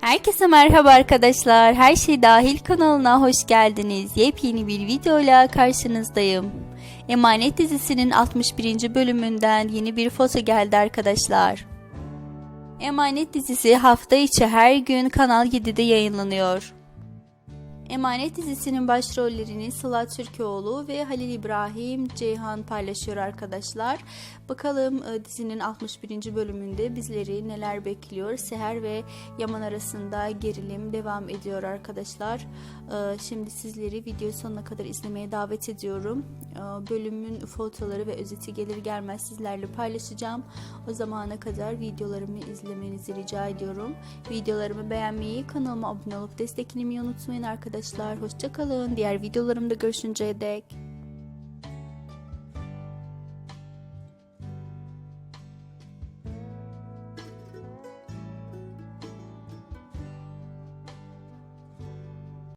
Herkese merhaba arkadaşlar. Her şey dahil kanalına hoş geldiniz. Yepyeni bir videoyla karşınızdayım. Emanet dizisinin 61. bölümünden yeni bir foto geldi arkadaşlar. Emanet dizisi hafta içi her gün Kanal 7'de yayınlanıyor. Emanet dizisinin başrollerini Sıla Türkoğlu ve Halil İbrahim Ceyhan paylaşıyor arkadaşlar. Bakalım e, dizinin 61. bölümünde bizleri neler bekliyor. Seher ve Yaman arasında gerilim devam ediyor arkadaşlar. E, Şimdi sizleri video sonuna kadar izlemeye davet ediyorum. E, Bölümün fotoları ve özeti gelir gelmez sizlerle paylaşacağım. O zamana kadar videolarımı izlemenizi rica ediyorum. Videolarımı beğenmeyi, kanalıma abone olup desteklemeyi unutmayın arkadaşlar. Hoşçakalın. Diğer videolarımda görüşünceye dek.